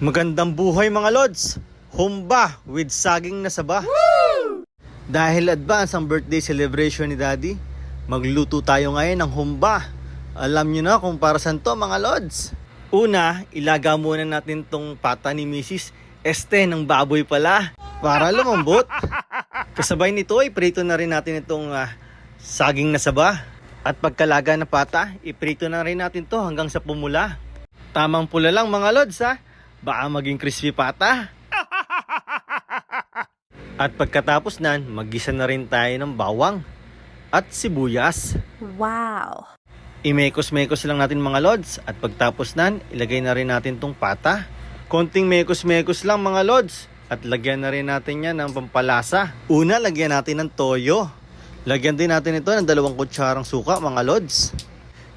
Magandang buhay mga lods! Humba with saging na saba. Dahil advance ang birthday celebration ni Daddy, magluto tayo ngayon ng humba. Alam nyo na kung para saan to mga lods. Una, ilaga muna natin tong pata ni Mrs. Este ng baboy pala para lumambot. Kasabay nito ay prito na rin natin itong ah, saging na saba. At pagkalaga na pata, iprito na rin natin to hanggang sa pumula. Tamang pula lang mga lods ha. Baka maging crispy pata. At pagkatapos nan, maggisa na rin tayo ng bawang at sibuyas. Wow. Imekos-mekos lang natin mga lods at pagtapos nan, ilagay na rin natin tong pata. Konting mekos-mekos lang mga lods at lagyan na rin natin yan ng pampalasa. Una, lagyan natin ng toyo. Lagyan din natin ito ng dalawang kutsarang suka mga lods.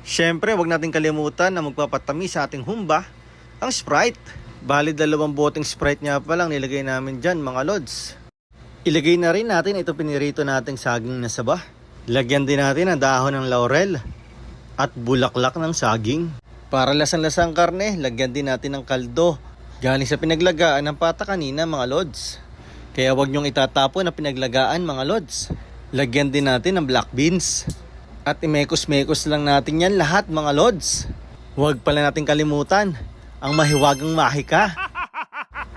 Siyempre, wag natin kalimutan na magpapatamis sa ating humba, ang Sprite. Bali, dalawang boteng Sprite nga pa lang nilagay namin dyan mga lods. Ilagay na rin natin ito pinirito nating saging na saba. Lagyan din natin ang dahon ng laurel at bulaklak ng saging. Para lasang-lasang karne, lagyan din natin ng kaldo. Galing sa pinaglagaan ng pata kanina mga lods. Kaya wag niyong itatapon na pinaglagaan mga lods. Lagyan din natin ng black beans. At imekos-mekos lang natin yan lahat mga lods. Huwag pala natin kalimutan ang mahiwagang mahika.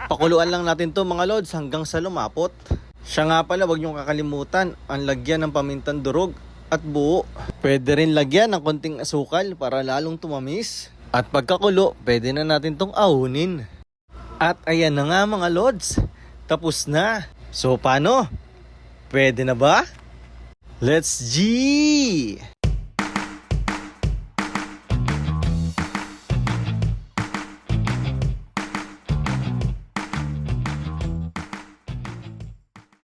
Pakuluan lang natin to mga lods hanggang sa lumapot. Siya nga pala, wag niyong kakalimutan ang lagyan ng pamintang durog at buo. Pwede rin lagyan ng konting asukal para lalong tumamis. At pagkakulo, pwede na natin tong ahunin. At ayan na nga mga lods, tapos na. So paano? Pwede na ba? Let's G!